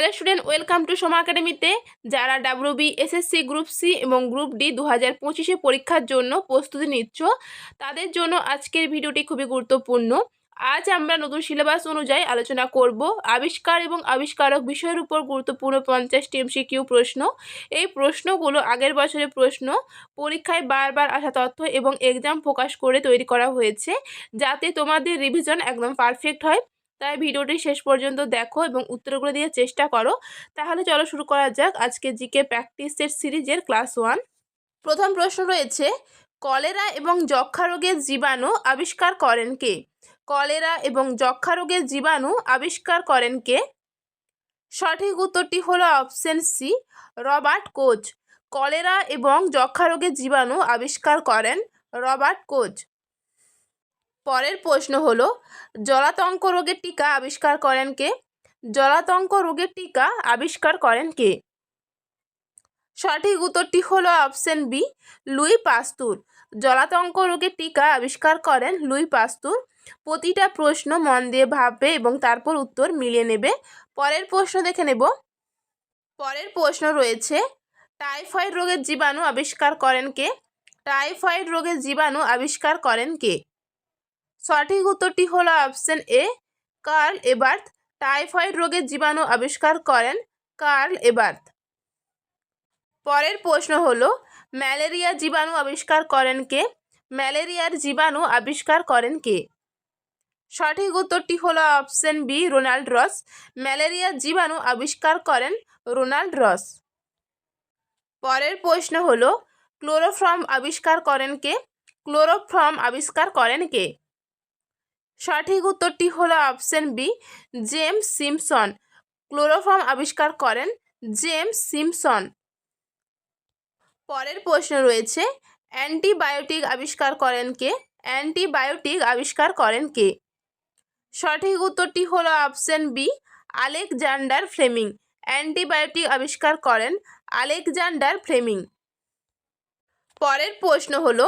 Hello student welcome to Soma একাডেমিতে যারা WB SSC group C এবং গ্রুপ ডি দু হাজার পঁচিশে পরীক্ষার জন্য প্রস্তুতি নিচ্ছ, তাদের জন্য আজকের ভিডিওটি খুবই গুরুত্বপূর্ণ। আজ আমরা নতুন সিলেবাস অনুযায়ী আলোচনা করব আবিষ্কার এবং আবিষ্কারক বিষয়ের উপর গুরুত্বপূর্ণ পঞ্চাশটি এমসিকিউ প্রশ্ন। এই প্রশ্নগুলো আগের বছরের প্রশ্ন, পরীক্ষায় বারবার আসা তথ্য এবং এক্সাম ফোকাস করে তৈরি করা হয়েছে, যাতে তোমাদের রিভিশন একদম পারফেক্ট হয়। তাই ভিডিওটি শেষ পর্যন্ত দেখো এবং উত্তরগুলো দিয়ে চেষ্টা করো। তাহলে চলো শুরু করা যাক আজকে জিকে প্র্যাকটিসের সিরিজের ক্লাস ওয়ান। প্রথম প্রশ্ন রয়েছে, কলেরা এবং যক্ষা রোগের জীবাণু আবিষ্কার করেন কে? কলেরা এবং যক্ষা রোগের জীবাণু আবিষ্কার করেন কে? সঠিক উত্তরটি হলো option C, Robert Koch. Cholera এবং যক্ষা রোগের জীবাণু আবিষ্কার করেন রবার্ট কোচ। পরের প্রশ্ন হলো, জলাতঙ্ক রোগের টিকা আবিষ্কার করেন কে? জলাতঙ্ক রোগের টিকা আবিষ্কার করেন কে? সঠিক উত্তরটি হলো অপশন বি, লুই পাস্তুর। জলাতঙ্ক রোগের টিকা আবিষ্কার করেন লুই পাস্তুর। প্রতিটা প্রশ্ন মন দিয়ে ভাববে এবং তারপর উত্তর মিলিয়ে নেবে। পরের প্রশ্ন দেখে নেব। পরের প্রশ্ন রয়েছে, টাইফয়েড রোগের জীবাণু আবিষ্কার করেন কে? টাইফয়েড রোগের জীবাণু আবিষ্কার করেন কে? সঠিক উত্তরটি হলো option A, Karl Eberth typhoid রোগের জীবাণু আবিষ্কার করেন কার্ল এবার্থ। পরের প্রশ্ন হলো, ম্যালেরিয়া জীবাণু আবিষ্কার করেন কে? ম্যালেরিয়ার জীবাণু আবিষ্কার করেন কে? সঠিক উত্তরটি হলো অপশন বি, রোনাল্ড রস। ম্যালেরিয়ার জীবাণু আবিষ্কার করেন রোনাল্ড রস। পরের প্রশ্ন হলো, ক্লোরোফর্ম আবিষ্কার করেন কে? ক্লোরোফর্ম আবিষ্কার করেন কে? সঠিক উত্তরটি হলো option B, James Simpson. Chloroform আবিষ্কার করেন জেমস সিমসন। পরের প্রশ্ন রয়েছে, অ্যান্টিবায়োটিক আবিষ্কার করেন কে? অ্যান্টিবায়োটিক আবিষ্কার করেন কে? সঠিক উত্তরটি হলো option B, Alexander Fleming. Antibiotic আবিষ্কার করেন আলেকজান্ডার ফ্লেমিং। পরের প্রশ্ন হলো,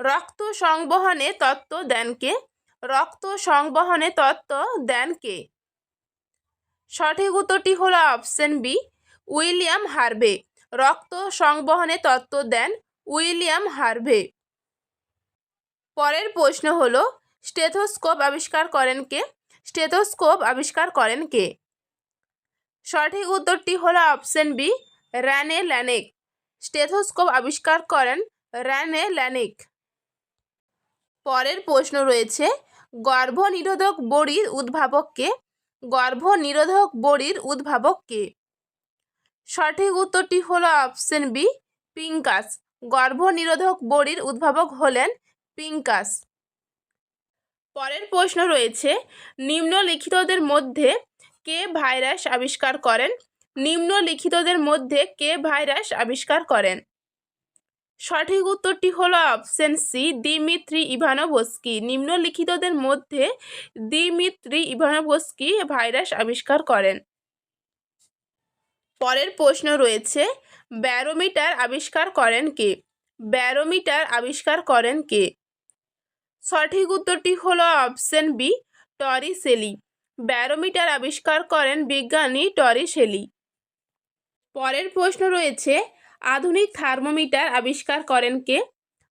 রক্ত সংবহনে তত্ত্ব দেন কে? রক্ত সংবহনে তত্ত্ব দেন কে? সঠিক উত্তরটি হলো অপশন বি, উইলিয়াম হার্ভে। রক্ত সংবহনে তত্ত্ব দেন উইলিয়াম হার্ভে। পরের প্রশ্ন হলো, স্টেথোস্কোপ আবিষ্কার করেন কে? স্টেথোস্কোপ আবিষ্কার করেন কে? সঠিক উত্তরটি হলো option B, René Laennec. Stethoscope আবিষ্কার করেন র্যানে ল্যানেক। পরের প্রশ্ন রয়েছে গর্ভনিরোধক বড়ির উদ্ভাবককে গর্ভনিরোধক বড়ির উদ্ভাবককে সঠিক উত্তরটি হলো অপশন বি, পিঙ্কাস। গর্ভনিরোধক বড়ির উদ্ভাবক হলেন পিঙ্কাস। পরের প্রশ্ন রয়েছে, নিম্নলিখিতদের মধ্যে কে ভাইরাস আবিষ্কার করেন? নিম্নলিখিতদের মধ্যে কে ভাইরাস আবিষ্কার করেন? সঠিক উত্তরটি হলো অপশন সি দিমিত্রি ইভানোভস্কি। নিম্নলিখিতদের মধ্যে দিমিত্রি ইভানোভস্কি ভাইরাস আবিষ্কার করেন। পরের প্রশ্ন রয়েছে, ব্যারোমিটার আবিষ্কার করেন কে? ব্যারোমিটার আবিষ্কার করেন কে? সঠিক উত্তরটি হলো অপশন বি টরি সেলি ব্যারোমিটার আবিষ্কার করেন বিজ্ঞানী টরি সেলি পরের প্রশ্ন রয়েছে আধুনিক থার্মোমিটার আবিষ্কার করেন কে?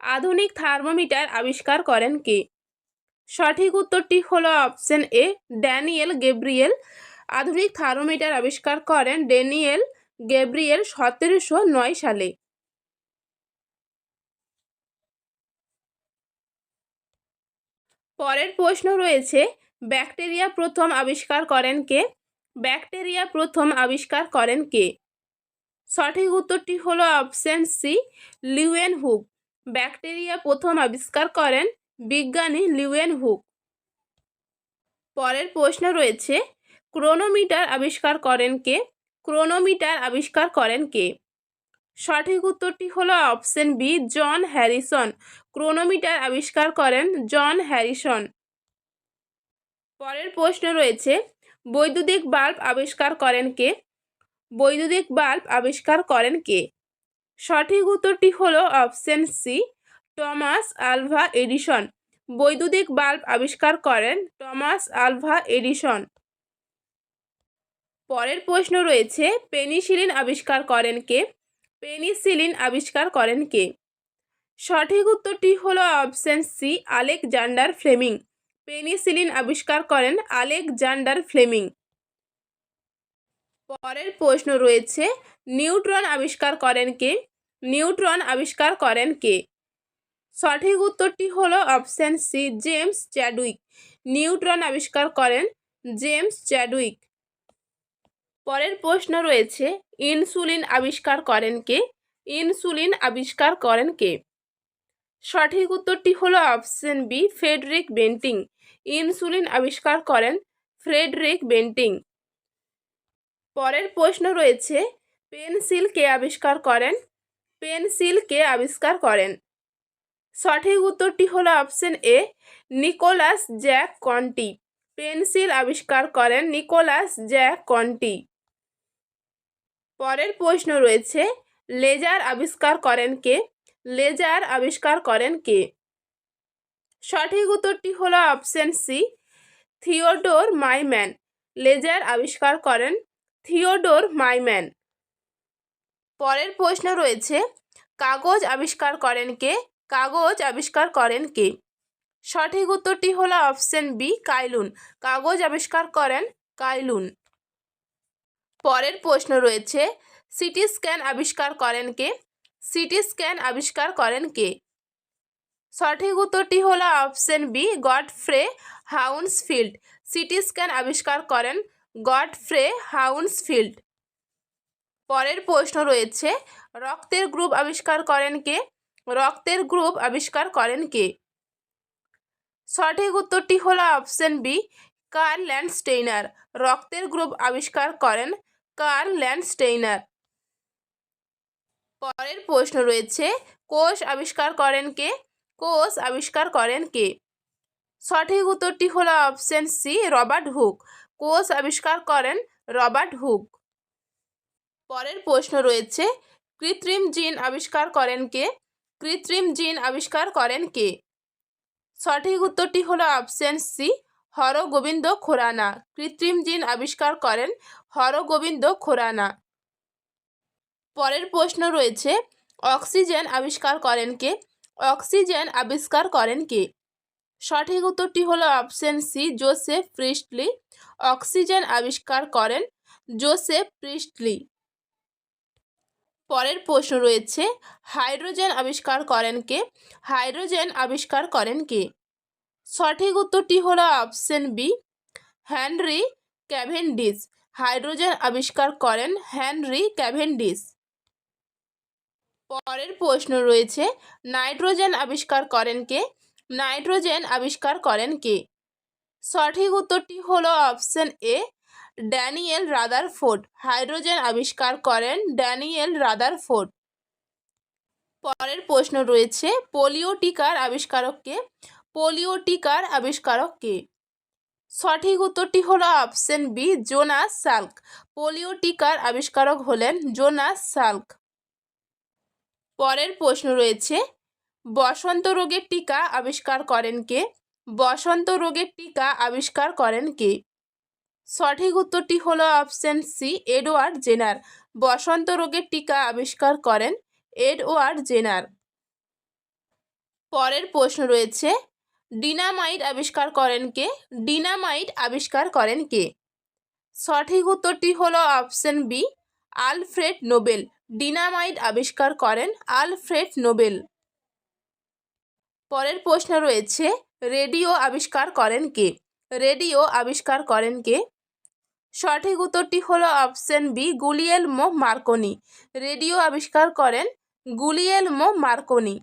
আধুনিক থার্মোমিটার আবিষ্কার করেন কে? সঠিক উত্তরটি হলো অপশন এ, ড্যানিয়েল গেব্রিয়েল। আধুনিক থার্মোমিটার আবিষ্কার করেন ড্যানিয়েল গেব্রিয়েল সতেরোশো নয় সালে। পরের প্রশ্ন রয়েছে, ব্যাকটেরিয়া প্রথম আবিষ্কার করেন কে? ব্যাকটেরিয়া প্রথম আবিষ্কার করেন কে? সঠিক উত্তরটি হলো option C Leeuwenhoek bacteria প্রথম আবিষ্কার করেন বিজ্ঞানী লিউয়েন হুক পরের প্রশ্ন রয়েছে, ক্রোনোমিটার আবিষ্কার করেন কে? ক্রোনোমিটার আবিষ্কার করেন কে? সঠিক উত্তরটি হলো option B, John Harrison. Chronometer আবিষ্কার করেন জন হ্যারিসন। পরের প্রশ্ন রয়েছে, বৈদ্যুতিক বাল্ব আবিষ্কার করেন কে? বৈদ্যুতিক বাল্ব আবিষ্কার করেন কে? সঠিক উত্তরটি হলো option C, Thomas Alva Edison. বৈদ্যুতিক বাল্ব আবিষ্কার করেন টমাস আলভা এডিসন। পরের প্রশ্ন রয়েছে, পেনিসিলিন আবিষ্কার করেন কে? পেনিসিলিন আবিষ্কার করেন কে? সঠিক উত্তরটি হলো option C, Alexander Fleming. Penicillin আবিষ্কার করেন আলেকজান্ডার ফ্লেমিং। পরের প্রশ্ন রয়েছে, নিউট্রন আবিষ্কার করেন কে? নিউট্রন আবিষ্কার করেন কে? সঠিক উত্তরটি হলো option C, James Chadwick. Neutron আবিষ্কার করেন জেমস চ্যাডউইক। পরের প্রশ্ন রয়েছে, ইনসুলিন আবিষ্কার করেন কে? ইনসুলিন আবিষ্কার করেন কে? সঠিক উত্তরটি হলো option B, Frederick Banting. Insulin আবিষ্কার করেন ফ্রেডরিক বেন্টিং। পরের প্রশ্ন রয়েছে পেন্সিল কে আবিষ্কার করেন পেন্সিল কে আবিষ্কার করেন। সঠিক উত্তরটি হলো option A, Nicolas Jacques Conte. Pencil আবিষ্কার করেন নিকোলাস জ্যাক কন্টি। পরের প্রশ্ন রয়েছে, লেজার আবিষ্কার করেন কে? লেজার আবিষ্কার করেন কে? সঠিক উত্তরটি হলো option C, Theodore Maiman. Laser আবিষ্কার করেন থিওডোর মাইম্যান পরের প্রশ্ন রয়েছে, কাগজ আবিষ্কার করেন কে? কাগজ আবিষ্কার করেন কে? সঠিক উত্তরটি হলো অপশন বি, কাইলুন। কাগজ আবিষ্কার করেন কাইলুন। পরের প্রশ্ন রয়েছে, সিটি স্ক্যান আবিষ্কার করেন কে? সিটি স্ক্যান আবিষ্কার করেন কে? সঠিক উত্তরটি হলো option B, Godfrey Hounsfield. CT scan আবিষ্কার করেন গডফ্রে হাউন্সফিল্ড। পরের প্রশ্ন রয়েছে, রক্তের গ্রুপ আবিষ্কার করেন কে? রক্তের গ্রুপ আবিষ্কার করেন কে? সঠিক উত্তরটি হলো অপশন বি কার ল্যান্ডস্টেইনার রক্তের গ্রুপ আবিষ্কার করেন কার ল্যান্ডস্টেইনার পরের প্রশ্ন রয়েছে, কোষ আবিষ্কার করেন কে? কোষ আবিষ্কার করেন কে? সঠিক উত্তরটি হলো অপশন সি, রবার্ট হুক। কোষ আবিষ্কার করেন রবার্ট হুক। পরের প্রশ্ন রয়েছে, কৃত্রিম জিন আবিষ্কার করেন কে? কৃত্রিম জিন আবিষ্কার করেন কে? সঠিক উত্তরটি হলো অপশন সি, হরগোবিন্দ খোরানা। কৃত্রিম জিন আবিষ্কার করেন হরগোবিন্দ খোরানা। পরের প্রশ্ন রয়েছে, অক্সিজেন আবিষ্কার করেন কে? অক্সিজেন আবিষ্কার করেন কে? সঠিক উত্তরটি হলো option C, Joseph Priestley. Oxygen আবিষ্কার করেন জোসেফ প্রিস্টলি। পরের প্রশ্ন রয়েছে, হাইড্রোজেন আবিষ্কার করেন কে? হাইড্রোজেন আবিষ্কার করেন কে? সঠিক উত্তরটি হলো option B Henry Cavendish. Hydrogen আবিষ্কার করেন হ্যানরি ক্যাভেন্ডিস। পরের প্রশ্ন রয়েছে, নাইট্রোজেন আবিষ্কার করেন কে? নাইট্রোজেন আবিষ্কার করেন কে? সঠিক উত্তরটি হলো option A, Daniel Rutherford hydrogen আবিষ্কার করেন ড্যানিয়েল রাদার ফোর্ড পরের প্রশ্ন রয়েছে পোলিও টিকার আবিষ্কারককে পোলিও টিকার আবিষ্কারককে সঠিক উত্তরটি হলো option B, Jonas Salk. Polio টিকার আবিষ্কারক হলেন জোনাস সাল্ক। পরের প্রশ্ন রয়েছে, বসন্ত রোগের টিকা আবিষ্কার করেন কে? বসন্ত রোগের টিকা আবিষ্কার করেন কে? সঠিক উত্তরটি হলো অপশন সি, এডওয়ার্ড জেনার। বসন্ত রোগের টিকা আবিষ্কার করেন এডওয়ার্ড জেনার। পরের প্রশ্ন রয়েছে, ডিনামাইট আবিষ্কার করেন কে? ডিনামাইট আবিষ্কার করেন কে? সঠিক উত্তরটি হলো option B, Alfred Nobel. Dynamite আবিষ্কার করেন আলফ্রেড নোবেল। পরের প্রশ্ন রয়েছে রেডিও আবিষ্কার করেন কে? রেডিও আবিষ্কার করেন কে? সঠিক উত্তরটি হলো অপশন বি গুলিয়েল মো মার্কনি। রেডিও আবিষ্কার করেন গুলিয়েল মো মার্কনি।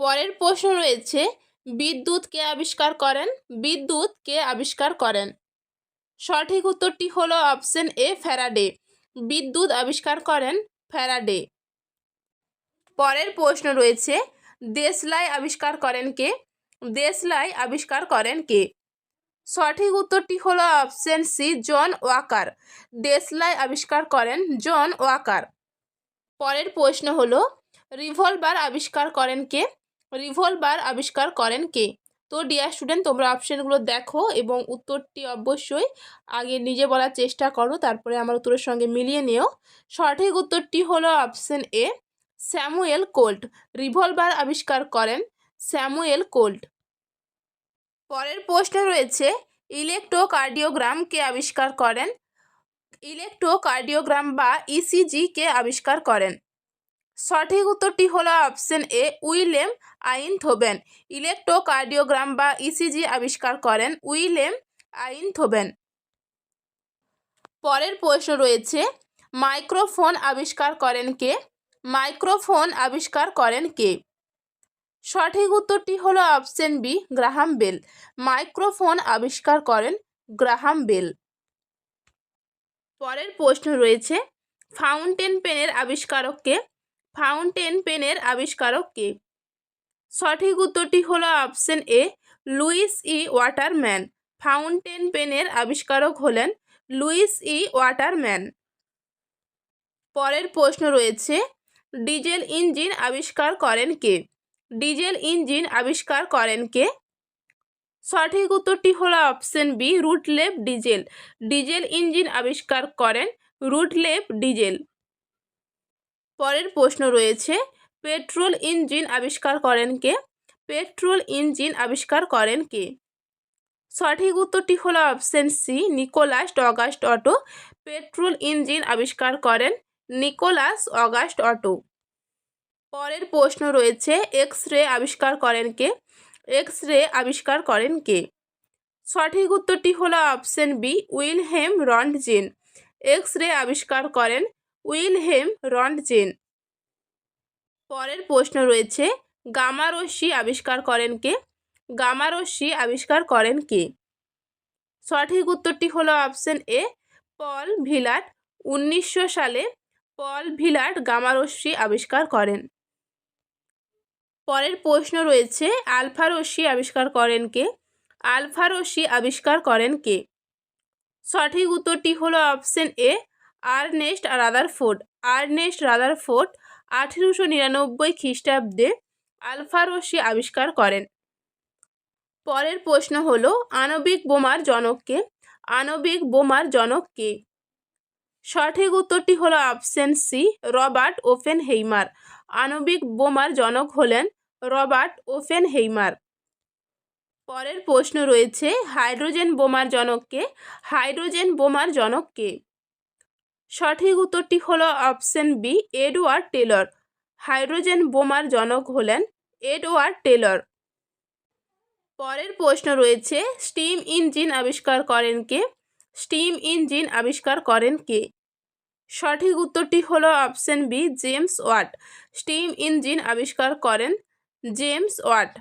পরের প্রশ্ন রয়েছে, বিদ্যুৎ কে আবিষ্কার করেন? বিদ্যুৎ কে আবিষ্কার করেন? সঠিক উত্তরটি হলো অপশন এ, ফ্যারাডে। বিদ্যুৎ আবিষ্কার করেন ফ্যারাডে। পরের প্রশ্ন রয়েছে, দেশলাই আবিষ্কার করেন কে? দেশলাই আবিষ্কার করেন কে? সঠিক উত্তরটি হলো অপশন সি জন ওয়াকার দেশলাই আবিষ্কার করেন জন ওয়াকার পরের প্রশ্ন হলো রিভলভার আবিষ্কার করেন কে? রিভলভার আবিষ্কার করেন কে? তো ডিয়ার স্টুডেন্ট তোমরা অপশানগুলো দেখো এবং উত্তরটি অবশ্যই আগে নিজে বলার চেষ্টা করো, তারপরে আমার উত্তরের সঙ্গে মিলিয়ে নিও। সঠিক উত্তরটি হলো option A Samuel Colt. Revolver আবিষ্কার করেন স্যামুয়েল কোল্ড পরের প্রশ্নে রয়েছে, ইলেকট্রোকার্ডিওগ্রাম কে আবিষ্কার করেন? ইলেকট্রোকার্ডিওগ্রাম বা ইসিজি কে আবিষ্কার করেন? সঠিক উত্তরটি হলো option A Willem Einthoven electrocardiogram বা ইসিজি আবিষ্কার করেন উইলেম আইন থোবেন পরের প্রশ্ন রয়েছে, মাইক্রোফোন আবিষ্কার করেন কে? মাইক্রোফোন আবিষ্কার করেন কে? সঠিক উত্তরটি হলো option B Graham Bell microphone আবিষ্কার করেন গ্রাহাম বেল পরের প্রশ্ন রয়েছে ফাউন্টেন পেনের আবিষ্কারক কে? ফাউন্টেন পেনের আবিষ্কারক কে? সঠিক উত্তরটি হলো option A Lewis E Waterman fountain পেনের আবিষ্কারক হলেন লুইস ই ওয়াটারম্যান পরের প্রশ্ন রয়েছে, ডিজেল ইঞ্জিন আবিষ্কার করেন কে? ডিজেল ইঞ্জিন আবিষ্কার করেন কে? সঠিক উত্তরটি হলো option B Rudolf Diesel. Diesel engine আবিষ্কার করেন রুটলেপ ডিজেল। পরের প্রশ্ন রয়েছে, পেট্রোল ইঞ্জিন আবিষ্কার করেন কে? পেট্রোল ইঞ্জিন আবিষ্কার করেন কে? সঠিক উত্তরটি হলো option C, Nikolaus August Otto. Petrol engine আবিষ্কার করেন নিকোলাস অগাস্ট অটো। পরের প্রশ্ন রয়েছে এক্স রে আবিষ্কার করেন কে? এক্স রে আবিষ্কার করেন কে? সঠিক উত্তরটি হলো option B, Wilhelm Roentgen. X ray আবিষ্কার করেন উইলহেম রন্টজেন। পরের প্রশ্ন রয়েছে গামারশ্মি আবিষ্কার করেন কে? গামারশ্মি আবিষ্কার করেন কে? সঠিক উত্তরটি হলো অপশন এ, পল ভিলাট। উনিশশো সালে পল ভিলাট গামারশ্মি আবিষ্কার করেন। পরের প্রশ্ন রয়েছে, আলফা রশ্মি আবিষ্কার করেন কে? আলফা রশ্মি আবিষ্কার করেন কে? সঠিক উত্তরটি হলো option A, Ernest Ruther Rutherford. Ernest Ruther Rutherford আঠেরোশো নিরানব্বই খ্রিস্টাব্দে আলফা রশ্মি আবিষ্কার করেন। পরের প্রশ্ন হলো, আণবিক বোমার জনককে আণবিক বোমার জনককে সঠিক উত্তরটি হলো option C, Robert Oppenheimer আণবিক বোমার জনক হলেন রবার্ট ওফেন হেইমার পরের প্রশ্ন রয়েছে, হাইড্রোজেন বোমার জনককে, হাইড্রোজেন বোমার জনককে? সঠিক উত্তরটি হল option B Edward Teller. Hydrogen বোমার জনক হলেন এডওয়ার্ড টেলর। পরের প্রশ্ন রয়েছে, স্টিম ইঞ্জিন আবিষ্কার করেন কে? স্টিম ইঞ্জিন আবিষ্কার করেন কে? সঠিক উত্তরটি হলো option B James Watt. Steam engine আবিষ্কার করেন জেমস ওয়াট।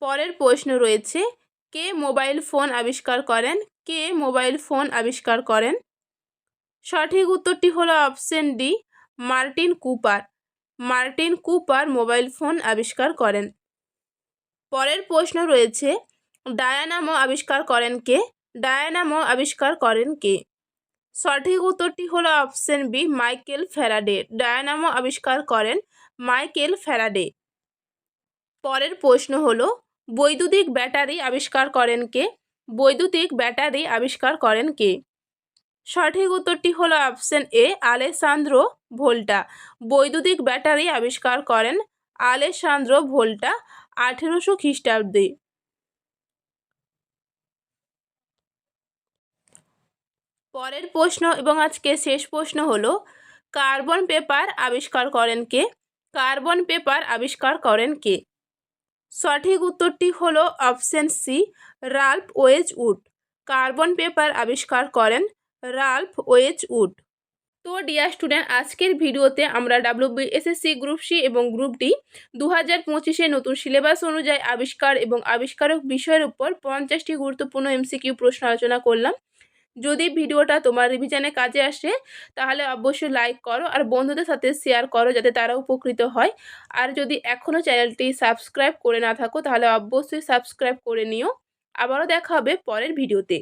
পরের প্রশ্ন রয়েছে, কে মোবাইল ফোন আবিষ্কার করেন? কে মোবাইল ফোন আবিষ্কার করেন? সঠিক উত্তরটি হলো option D, Martin Cooper. Martin Cooper mobile phone আবিষ্কার করেন। পরের প্রশ্ন রয়েছে, ডায়ানামো আবিষ্কার করেন কে? ডায়ানামো আবিষ্কার করেন কে? সঠিক উত্তরটি হলো option B, Michael Faraday. Dynamo আবিষ্কার করেন মাইকেল ফ্যারাডে। পরের প্রশ্ন হলো, বৈদ্যুতিক ব্যাটারি আবিষ্কার করেন কে? বৈদ্যুতিক ব্যাটারি আবিষ্কার করেন কে? সঠিক উত্তরটি হলো অপশন এ আলেসান্দ্রো ভোল্টা। বৈদ্যুতিক ব্যাটারি আবিষ্কার করেন আলেসান্দ্রো ভোল্টা আঠেরোশো খ্রিস্টাব্দে। পরের প্রশ্ন এবং আজকে শেষ প্রশ্ন হলো, কার্বন পেপার আবিষ্কার করেন কে? কার্বন পেপার আবিষ্কার করেন কে? সঠিক উত্তরটি হল অপশন সি রাল্ফ ওয়েজ উড। কার্বন পেপার আবিষ্কার করেন রাল্ফ ওয়েজ উড। তো ডিয়ার স্টুডেন্ট, আজকের ভিডিওতে আমরা ডাব্লিউবিএসএসসি গ্রুপ সি এবং গ্রুপ ডি দু হাজার পঁচিশে নতুন সিলেবাস অনুযায়ী আবিষ্কার এবং আবিষ্কারক বিষয়ের উপর পঞ্চাশটি গুরুত্বপূর্ণ এমসিকিউ প্রশ্ন আলোচনা করলাম। যদি ভিডিওটা তোমার রিভিশনে কাজে আসে, তাহলে অবশ্যই লাইক করো আর বন্ধুদের সাথে শেয়ার করো যাতে তারা উপকৃত হয়। আর যদি এখনও চ্যানেলটি সাবস্ক্রাইব করে না থাকো, তাহলে অবশ্যই সাবস্ক্রাইব করে নিও। আবারও দেখা হবে পরের ভিডিওতে